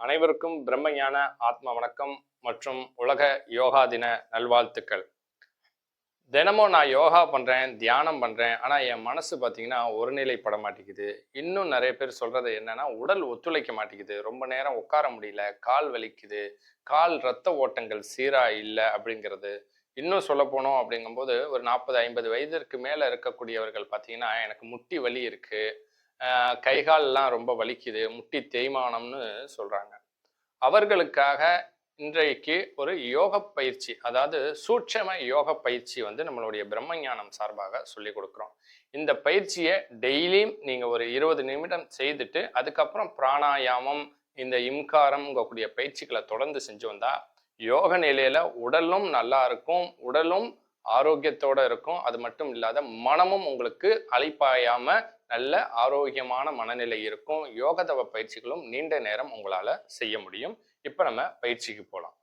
அனைவருக்கும் பிரம்மஞான ஆத்ம வணக்கம் மற்றும் உலக யோகா தின நல்வாழ்த்துக்கள். தினமும் நான் யோகா பண்ணுறேன் தியானம் பண்ணுறேன் ஆனால் என் மனசு பார்த்தீங்கன்னா ஒருநிலைப்பட மாட்டேங்குது. இன்னும் நிறைய பேர் சொல்கிறது என்னன்னா உடல் ஒத்துழைக்க மாட்டேங்குது. ரொம்ப நேரம் உட்கார முடியல கால் வலிக்குது கால் ரத்த ஓட்டங்கள் சீராக இல்லை அப்படிங்கிறது. இன்னும் சொல்ல போனோம் அப்படிங்கும்போது ஒரு நாற்பது ஐம்பது வயதிற்கு மேலே இருக்கக்கூடியவர்கள் பார்த்தீங்கன்னா எனக்கு முட்டி வலி இருக்குது கைகால்லாம் ரொம்ப வலிக்குது முட்டி தேய்மானம்னு சொல்கிறாங்க அவர்களுக்காக இன்றைக்கு ஒரு யோக பயிற்சி அதாவது சூட்சம யோக பயிற்சி வந்து நம்மளுடைய பிரம்மஞானம் சார்பாக சொல்லி கொடுக்குறோம். இந்த பயிற்சியை டெய்லியும் நீங்கள் ஒரு இருபது நிமிடம் செய்துட்டு அதுக்கப்புறம் பிராணாயாமம் இந்த இம்காரம்ங்கக்கூடிய பயிற்சிகளை தொடர்ந்து செஞ்சு வந்தால் யோக நிலையில் உடலும் நல்லா இருக்கும் உடலும் ஆரோக்கியத்தோடு இருக்கும். அது மட்டும் இல்லாத மனமும் உங்களுக்கு அழைப்பாயாமல் நல்ல ஆரோக்கியமான மனநிலை இருக்கும். யோகதவ பயிற்சிகளும் நீண்ட நேரம் உங்களால் செய்ய முடியும். இப்போ நம்ம பயிற்சிக்கு போகலாம்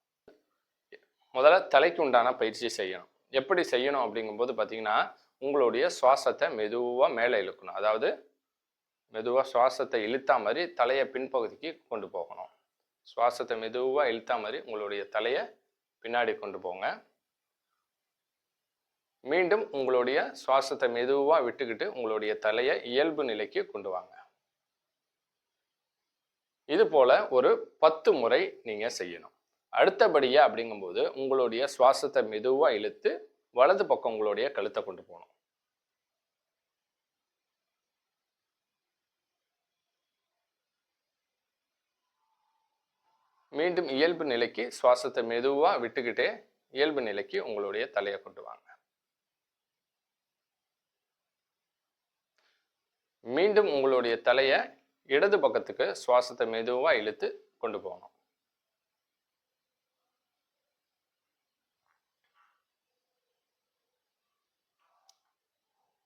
முதல்ல தலைக்கு உண்டான பயிற்சி செய்யணும். எப்படி செய்யணும் அப்படிங்கும்போது பார்த்தீங்கன்னா உங்களுடைய சுவாசத்தை மெதுவாக மேலே இழுக்கணும். அதாவது மெதுவாக சுவாசத்தை இழுத்தா மாதிரி தலையை பின்பகுதிக்கு கொண்டு போகணும். சுவாசத்தை மெதுவாக இழுத்தா மாதிரி உங்களுடைய தலையை பின்னாடி கொண்டு போங்க. மீண்டும் உங்களுடைய சுவாசத்தை மெதுவாக விட்டுக்கிட்டு உங்களுடைய தலையை இயல்பு நிலைக்கு கொண்டு வாங்க. இது போல ஒரு பத்து முறை நீங்கள் செய்யணும். அடுத்தபடியாக அப்படிங்கும்போது உங்களுடைய சுவாசத்தை மெதுவாக இழுத்து வலது பக்கம் உங்களுடைய கழுத்தை கொண்டு போகணும். மீண்டும் இயல்பு நிலைக்கு சுவாசத்தை மெதுவாக விட்டுக்கிட்டே இயல்பு நிலைக்கு உங்களுடைய தலையை கொண்டு வாங்க. மீண்டும் உங்களுடைய தலையை இடது பக்கத்துக்கு சுவாசத்தை மெதுவாக இழுத்து கொண்டு போகணும்.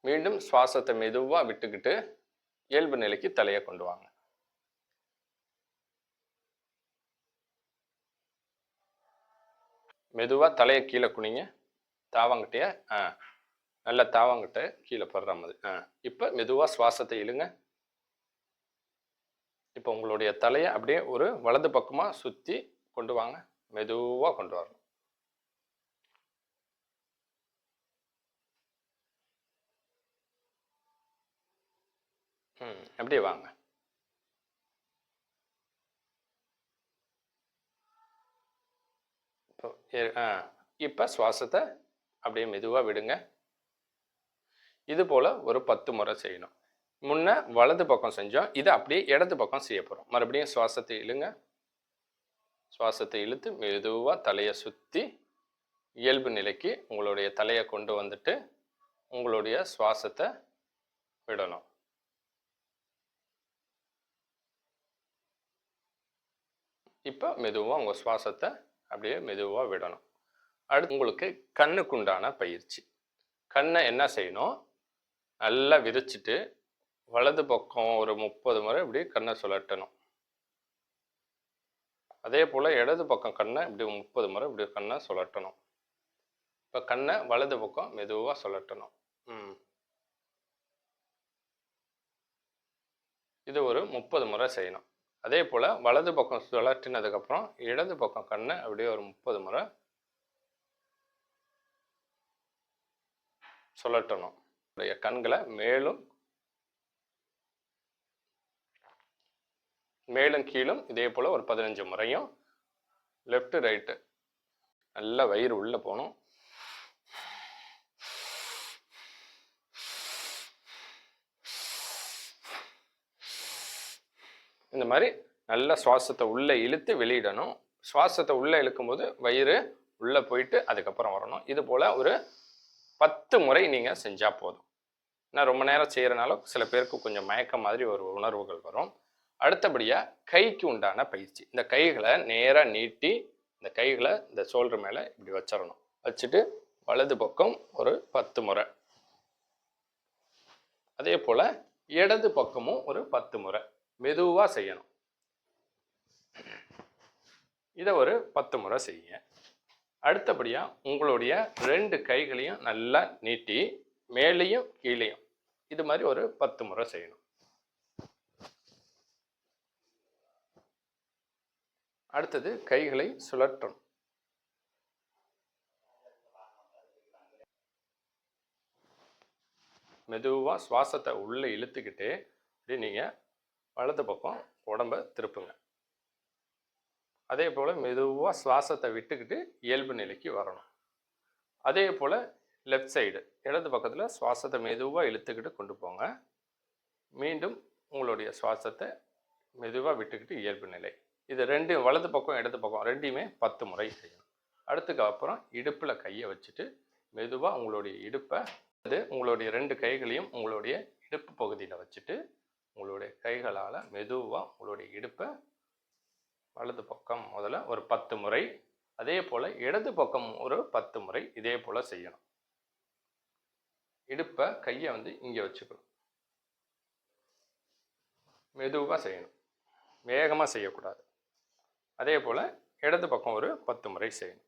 மீண்டும் சுவாசத்தை மெதுவாக விட்டுக்கிட்டு இயல்பு நிலைக்கு தலையை கொண்டு வாங்க. மெதுவாக தலையை கீழே குனிங்க. தாவங்கிட்டே ஆ நல்ல தாவங்கிட்ட கீழே படுற மாதிரி. ஆ இப்போ மெதுவாக சுவாசத்தை இழுங்க. இப்போ உங்களுடைய தலையை அப்படியே ஒரு வலது பக்கமாக சுற்றி கொண்டு வாங்க. மெதுவாக கொண்டு வரணும். ம் அப்படியே வாங்க. இப்போ ஆ இப்போ சுவாசத்தை அப்படியே மெதுவாக விடுங்க. இது போல் ஒரு பத்து முறை செய்யணும். முன்ன வலது பக்கம் செஞ்சோம் இதை அப்படியே இடது பக்கம் செய்ய போகிறோம் மறுபடியும் சுவாசத்தை இழுங்க. சுவாசத்தை இழுத்து மெதுவாக தலையை சுற்றி இயல்பு நிலைக்கு உங்களுடைய தலையை கொண்டு வந்துட்டு உங்களுடைய சுவாசத்தை விடணும். இப்போ மெதுவாக உங்கள் சுவாசத்தை அப்படியே மெதுவாக விடணும். அடுத்து உங்களுக்கு கண்ணுக்குண்டான பயிற்சி. கண்ணை என்ன செய்யணும்? நல்லா விரிச்சிட்டு வலது பக்கம் ஒரு முப்பது முறை இப்படி கண்ணை சுழட்டணும். அதே போல் இடது பக்கம் கண்ணை இப்படி முப்பது முறை இப்படி கண்ணை சுழட்டணும். இப்போ கண்ணை வலது பக்கம் மெதுவாக சுழட்டணும். ம். இது ஒரு முப்பது முறை செய்யணும். அதே போல் வலது பக்கம் சுழட்டினதுக்கப்புறம் இடது பக்கம் கண்ணை அப்படியே ஒரு முப்பது முறை சுழட்டணும். உடைய கண்களை மேலும் மேலும் கீழும் இதே போல் ஒரு பதினஞ்சு முறையும் லெஃப்ட் ரைட்டு நல்லா வயிறு உள்ளே போகணும். இந்த மாதிரி நல்ல சுவாசத்தை உள்ளே இழுத்து வெளியிடணும். சுவாசத்தை உள்ளே இழுக்கும்போது வயிறு உள்ளே போயிட்டு அதுக்கப்புறம் வரணும். இது போல் ஒரு பத்து முறை நீங்கள் செஞ்சால் போதும். நான் ரொம்ப நேரம் செய்கிறனால சில பேருக்கு கொஞ்சம் மயக்கம் மாதிரி ஒரு உணர்வுகள் வரும். அடுத்தபடியாக கைக்கு உண்டான பயிற்சி. இந்த கைகளை நேராக நீட்டி இந்த கைகளை இந்த சோல்டர் மேலே இப்படி வச்சிடணும் வச்சுட்டு வலது பக்கம் ஒரு பத்து முறை. அதே போல் இடது பக்கமும் ஒரு பத்து முறை. மெதுவாக செய்யணும். இதை ஒரு பத்து முறை செய்யுங்க. அடுத்தபடியாக உங்களுடைய ரெண்டு கைகளையும் நல்லா நீட்டி மேலேயும் கீழேயும். இது மாதிரி ஒரு பத்து முறை செய்யணும். அடுத்தது கைகளை சுழற்றணும். மெதுவாக சுவாசத்தை உள்ளே இழுத்துக்கிட்டே அப்படி நீங்கள் வலது பக்கம் உடம்ப திருப்புங்க. அதே போல் மெதுவாக சுவாசத்தை விட்டுக்கிட்டு இயல்பு நிலைக்கு வரணும். அதே போல் லெஃப்ட் சைடு இடது பக்கத்தில் சுவாசத்தை மெதுவாக இழுத்துக்கிட்டு கொண்டு போங்க. மீண்டும் உங்களுடைய சுவாசத்தை மெதுவாக விட்டுக்கிட்டு இயல்பு நிலை. இது ரெண்டு வலது பக்கம் இடது பக்கம் ரெண்டையுமே பத்து முறை செய்யணும். அடுத்துக்கு அப்புறம் இடுப்பில் கையை வச்சுட்டு மெதுவாக உங்களுடைய இடுப்பை அது உங்களுடைய ரெண்டு கைகளையும் உங்களுடைய இடுப்பு பகுதியில் வச்சுட்டு உங்களுடைய கைகளால் மெதுவாக உங்களுடைய இடுப்பை வலது பக்கம் முதல்ல ஒரு பத்து முறை அதே போல் இடது பக்கம் ஒரு பத்து முறை இதே போல் செய்யணும். இடுப்பை கையை வந்து இங்கே வச்சுக்கணும். மெதுவாக செய்யணும். வேகமாக செய்யக்கூடாது. அதே போல் இடது பக்கம் ஒரு பத்து முறை செய்யணும்.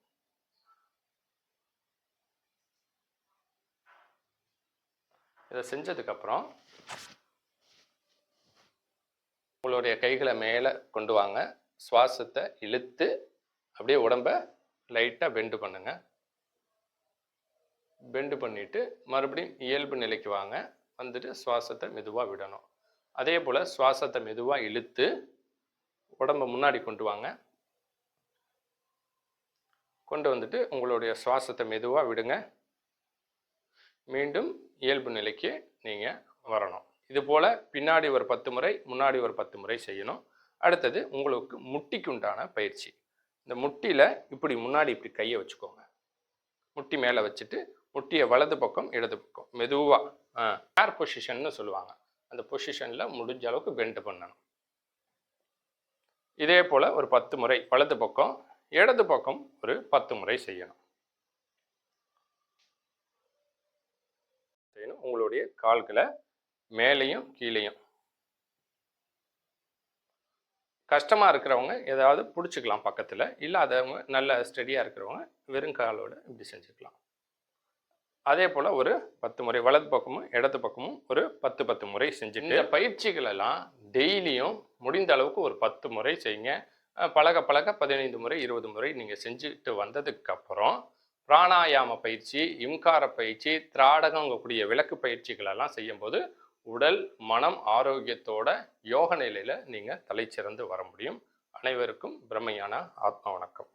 இதை செஞ்சதுக்கப்புறம் உங்களுடைய கைகளை மேலே கொண்டு வாங்க. சுவாசத்தை இழுத்து அப்படியே உடம்ப லைட்டாக பெண்டு பண்ணுங்கள் பெண்டு பண்ணிவிட்டு மறுபடியும் இயல்பு நிலைக்கு வாங்க. வந்துட்டு சுவாசத்தை மெதுவாக விடணும். அதே போல் சுவாசத்தை மெதுவாக இழுத்து உடம்ப முன்னாடி கொண்டு வாங்க. கொண்டு வந்துட்டு உங்களுடைய சுவாசத்தை மெதுவாக விடுங்க. மீண்டும் இயல்பு நிலைக்கு நீங்கள் வரணும். இது போல் பின்னாடி ஒரு பத்து முறை முன்னாடி ஒரு பத்து முறை செய்யணும். அடுத்தது உங்களுக்கு முட்டிக்கு உண்டான பயிற்சி. இந்த முட்டியில் இப்படி முன்னாடி இப்படி கையை வச்சுக்கோங்க. முட்டி மேலே வச்சுட்டு ஒட்டிய வலது பக்கம் இடது பக்கம். மெதுவாக ஏர் பொசிஷன்னு சொல்லுவாங்க. அந்த பொசிஷனில் முடிஞ்ச அளவுக்கு பெண்ட் பண்ணணும். இதே போல் ஒரு பத்து முறை வலது பக்கம் இடது பக்கம் ஒரு பத்து முறை செய்யணும். செய்யணும். உங்களுடைய கால்களை மேலேயும் கீழேயும். கஷ்டமாக இருக்கிறவங்க ஏதாவது பிடிச்சிக்கலாம் பக்கத்தில். இல்லாதவங்க நல்ல ஸ்டெடியாக இருக்கிறவங்க வெறும் காலோட இப்படி செஞ்சுக்கலாம். அதே போல் ஒரு பத்து முறை வலது பக்கமும் இடது பக்கமும் ஒரு பத்து பத்து முறை செஞ்சுட்டு இந்த பயிற்சிகளெல்லாம் டெய்லியும் முடிந்த அளவுக்கு ஒரு பத்து முறை செய்யுங்க. பழக பழக பதினைந்து முறை இருபது முறை நீங்கள் செஞ்சுட்டு வந்ததுக்கப்புறம் பிராணாயாம பயிற்சி இம்கார பயிற்சி திராடகங்கக்கூடிய விளக்கு பயிற்சிகள் எல்லாம் செய்யும்போது உடல் மனம் ஆரோக்கியத்தோட யோக நிலையில் நீங்கள் தலைச்சிறந்து வர முடியும். அனைவருக்கும் பிரம்மையான ஆத்மா வணக்கம்.